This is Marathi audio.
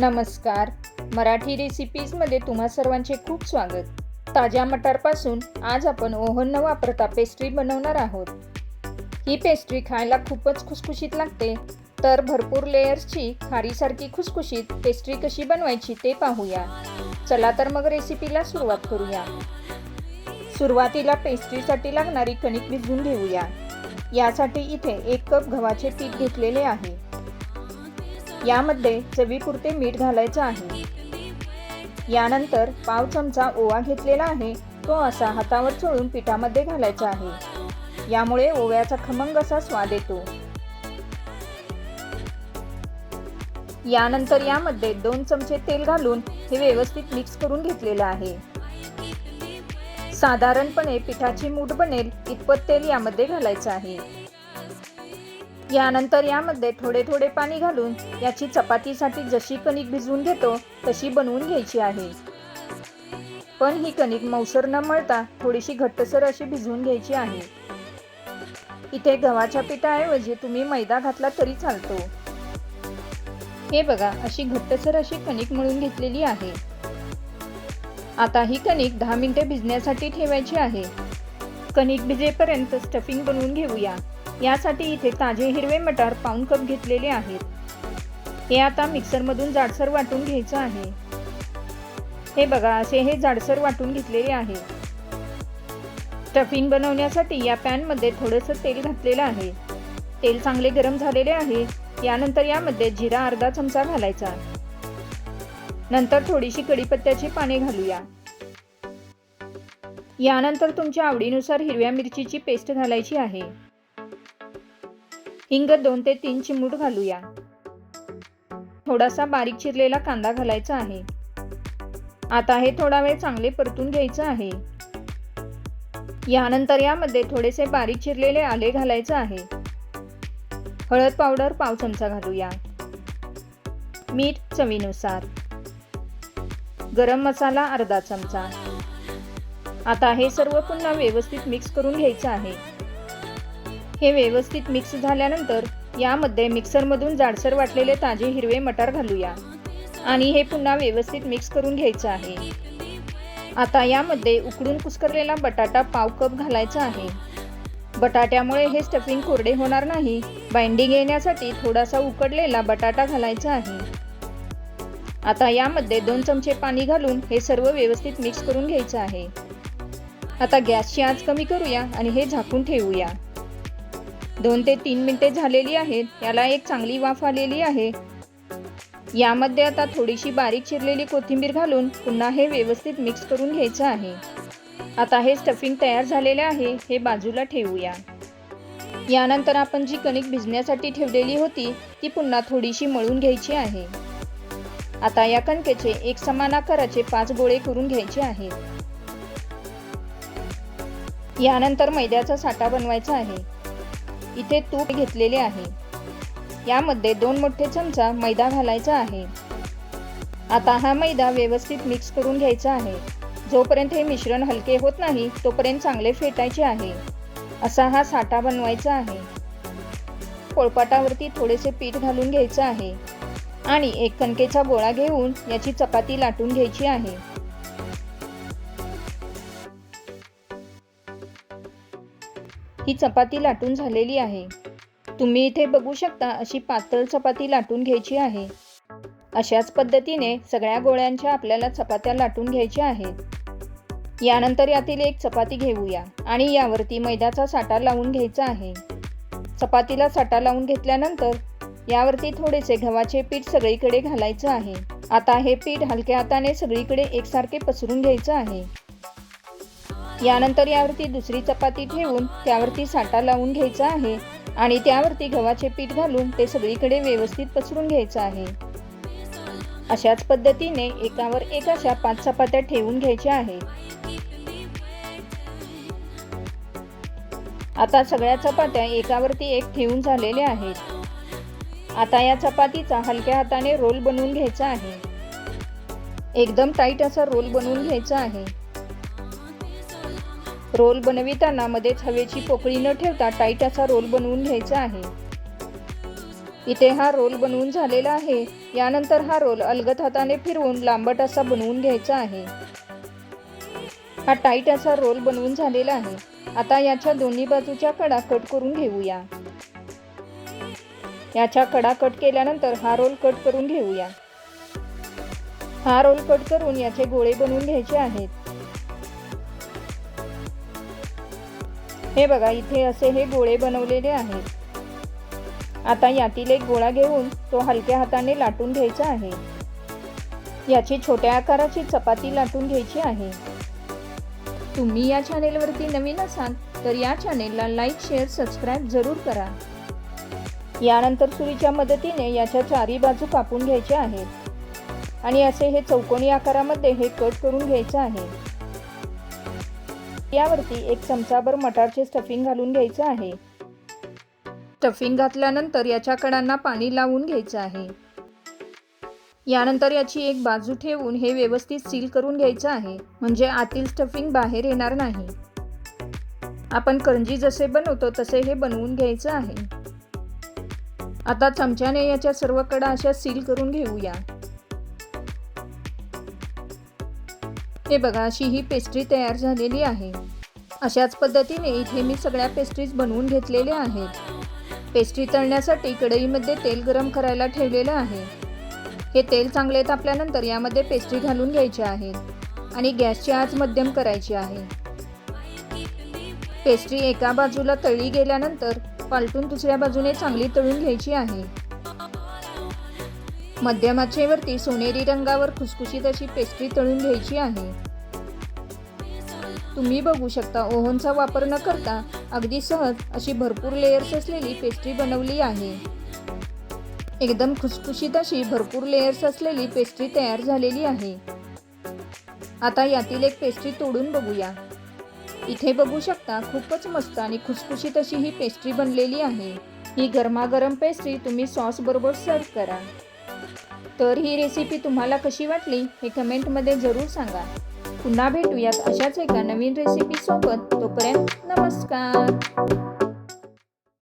नमस्कार. मराठी रेसिपीजमध्ये तुम्हा सर्वांचे खूप स्वागत. ताज्या मटारपासून आज आपण ओव्हन न वापरता पेस्ट्री बनवणार आहोत. ही पेस्ट्री खायला खूपच खुसखुशीत लागते. तर भरपूर लेयर्सची खारीसारखी खुसखुशीत पेस्ट्री कशी बनवायची ते पाहूया. चला तर मग रेसिपीला सुरुवात करूया. सुरुवातीला पेस्ट्रीसाठी लागणारी कणिक भिजवून घेऊया. यासाठी इथे एक कप गव्हाचे पीठ घेतलेले आहे. यामध्ये चवीपुरते मीठ घालायचं आहे. यानंतर पाव चमचा ओवा घेतलेला आहे. तो असा हातावर चोळून पिठामध्ये घालायचा आहे. यामुळे ओव्याचा खमंग असा स्वाद येतो. यानंतर यामध्ये दोन चमचे तेल घालून हे व्यवस्थित मिक्स करून घेतलेलं आहे. साधारणपणे पिठाची मूठ बनेल इतपत तेल यामध्ये घालायचं आहे. यानंतर यामध्ये थोडे थोडे पाणी घालून याची चपातीसाठी जशी कणिक भिजवून घेतो तशी बनवून घ्यायची आहे. पण ही कणिक मौसर न मळता थोडीशी घट्टसर अशी भिजवून घ्यायची आहे. इथे गव्हाच्या पिठाऐवजी तुम्ही मैदा घातला तरी चालतो. हे बघा अशी घट्टसर अशी कणिक मळून घेतलेली आहे. आता ही कणिक दहा मिनिटे भिजण्यासाठी ठेवायची आहे. कणिक भिजेपर्यंत स्टफिंग बनवून घेऊया. यासाठी इथे ताजे हिरवे मटार पाऊन कप घेतलेले आहेत. हे आता मिक्सरमधून जाडसर वाटून घ्यायचं आहे. हे बघा असे हे जाडसर वाटून घेतलेले आहे. स्टफिंग बनवण्यासाठी या पॅनमध्ये थोडंसं तेल घातलेलं आहे. तेल चांगले गरम झालेले आहे. यानंतर यामध्ये जिरा अर्धा चमचा घालायचा. नंतर थोडीशी कढीपत्त्याची पाने घालूया. यानंतर तुमच्या आवडीनुसार हिरव्या मिरचीची पेस्ट घालायची आहे. हिंग दोन ते तीन चिमूट घालूया. थोडासा बारीक चिरलेला कांदा घालायचा आहे. आता हे थोडा वेळ चांगले परतून घ्यायचं आहे. यानंतर यामध्ये थोडेसे बारीक चिरलेले आले घालायचं आहे. हळद पावडर पाव चमचा घालूया. मीठ चवीनुसार. गरम मसाला अर्धा चमचा. आता हे सर्व पुन्हा व्यवस्थित मिक्स करून घ्यायचं आहे. हे व्यवस्थित मिक्स झाल्यानंतर यामध्ये मिक्सरमधून जाडसर वाटलेले ताजे हिरवे मटार घालूया. आणि हे पुन्हा व्यवस्थित मिक्स करून घ्यायचं आहे. आता यामध्ये उकडून कुस्करलेला बटाटा पाव कप घालायचा आहे. बटाट्यामुळे हे स्टफिंग कोरडे होणार नाही. बाइंडिंग येण्यासाठी थोडासा उकडलेला बटाटा घालायचा आहे. आता यामध्ये दोन चमचे पाणी घालून हे सर्व व्यवस्थित मिक्स करून घ्यायचं आहे. आता गॅसची आच कमी करूया आणि हे झाकून ठेवूया. दोन ते तीन मिनिटे झालेली आहेत. याला एक चांगली वाफ आलेली आहे. यामध्ये आता थोडीशी बारीक चिरलेली कोथिंबीर घालून पुन्हा हे व्यवस्थित मिक्स करून घ्यायचं आहे. आता हे स्टफिंग तयार झालेले आहे. हे बाजूला ठेवूया. यानंतर आपण जी कणिक भिजण्यासाठी ठेवलेली होती ती पुन्हा थोडीशी मळून घ्यायची आहे. आता या कणकेचे एक समान आकाराचे पाच गोळे करून घ्यायचे आहेत. यानंतर मैद्याचा साठा बनवायचा आहे. इथे तूप घेतलेले आहे. यामध्ये दोन मोठे चमचा मैदा घालायचा आहे. आता हा मैदा व्यवस्थित मिक्स करून घ्यायचा आहे. जोपर्यंत हे मिश्रण हलके होत नाही तोपर्यंत चांगले फेटायचे आहे. असा हा साठा बनवायचा आहे. पोळपाटावरती थोडेसे पीठ घालून घ्यायचं आहे. आणि एक कणकेचा गोळा घेऊन याची चपाती लाटून घ्यायची आहे. ही चपाती लाटून झालेली आहे. तुम्ही इथे बघू शकता अशी पातळ चपाती लाटून घ्यायची आहे. अशाच पद्धतीने सगळ्या गोळ्यांच्या आपल्याला चपात्या लाटून घ्यायच्या आहेत. यानंतर यातील एक चपाती घेऊया आणि यावरती मैद्याचा साठा लावून घ्यायचा आहे. चपातीला साठा लावून घेतल्यानंतर यावरती थोडेसे गव्हाचे पीठ सगळीकडे घालायचं आहे. आता हे पीठ हलक्या हाताने सगळीकडे एकसारखे पसरून घ्यायचं आहे. यानंतर यावरती दुसरी चपाती ठेवून त्यावरती साठा लावून घ्यायचा आहे आणि त्यावरती गव्हाचे पीठ घालून ते सगळीकडे व्यवस्थित पसरून घ्यायचं आहे. अशाच पद्धतीने एकावर एक अशा पाच चपात्या ठेवून घ्यायच्या आहे. आता सगळ्या चपात्या एकावरती एक ठेवून झालेल्या आहेत. आता या चपातीचा हलक्या हाताने रोल बनवून घ्यायचा आहे. एकदम टाईट असा रोल बनवून घ्यायचा आहे. रोल बनविताना मध्येच हवेची पोकळी न ठेवता टाईट असा रोल बनवून घ्यायचा आहे. इथे हा रोल बनवून झालेला आहे. यानंतर हा रोल अलगद हाताने फिरवून लांबट असा बनवून घ्यायचा आहे. हा टाईट असा रोल बनवून झालेला आहे. आता याच्या दोन्ही बाजूच्या कडा कट करून घेऊया. याच्या कडा कट केल्यानंतर हा रोल कट करून घेऊया. हा रोल कट करून याचे गोळे बनवून घ्यायचे आहेत. हे बघा इथे असे हे गोळे बनवलेले आहेत. आता यातील एक गोळा घेऊन तो हलक्या हाताने लाटून घ्यायचा आहे. याची छोट्या आकाराची चपाती लाटून घ्यायची आहे. तुम्ही या चॅनेलवरती नवीन असाल तर या चॅनेलला लाईक शेअर सबस्क्राईब जरूर करा. यानंतर सुरीच्या मदतीने याच्या चारी बाजू कापून घ्यायच्या आहेत. आणि असे हे चौकोनी आकारामध्ये हे कट करून घ्यायचं आहे. यावरती एक चमचाभर मटारचे स्टफिंग घालून घ्यायचं आहे. स्टफिंग घातल्यानंतर याच्या कडांना पाणी लावून घ्यायचं आहे. यानंतर याची एक बाजू ठेवून हे व्यवस्थित सील करून घ्यायचं आहे. म्हणजे आतील स्टफिंग बाहेर येणार नाही. आपण करंजी जसे बनवतो तसे हे बनवून घ्यायचं आहे. आता चमच्याने याच्या सर्व कडा अशा सील करून घेऊया. हे बघा अशी ही पेस्ट्री तयार झालेली आहे. अशाच पद्धतीने इथे मी सगळ्या पेस्ट्रीज बनवून घेतलेल्या आहेत. पेस्ट्री तळण्यासाठी कढईमध्ये तेल गरम करायला ठेवलेलं आहे. हे तेल चांगले तापल्यानंतर यामध्ये पेस्ट्री घालून घ्यायची आहे आणि गॅसची आच मध्यम करायची आहे. पेस्ट्री एका बाजूला तळली गेल्यानंतर पालटून दुसऱ्या बाजूने चांगली तळून घ्यायची आहे. मध्यमाचेवरती सोनेरी रंगावर खुसखुशीत अशी पेस्ट्री तळून घ्यायची आहे. तुम्ही बघू शकता ओव्हनचा वापर न करता अगदी सहज अशी भरपूर लेयर्स असलेली पेस्ट्री बनवली आहे. एकदम खुसखुशीत अशी भरपूर लेयर्स असलेली पेस्ट्री तयार झालेली आहे. आता यातील एक पेस्ट्री तोडून बघूया. इथे बघू शकता खूपच मस्त आणि खुसखुशीत अशी ही पेस्ट्री बनलेली आहे. ही गरमागरम पेस्ट्री तुम्ही सॉस बरोबर सर्व करा. तर ही रेसिपी तुम्हाला कशी वाटली हे कमेंटमध्ये जरूर सांगा. पुन्हा भेटूयात अशाच एका नवीन रेसिपी सोबत. तोपर्यंत नमस्कार.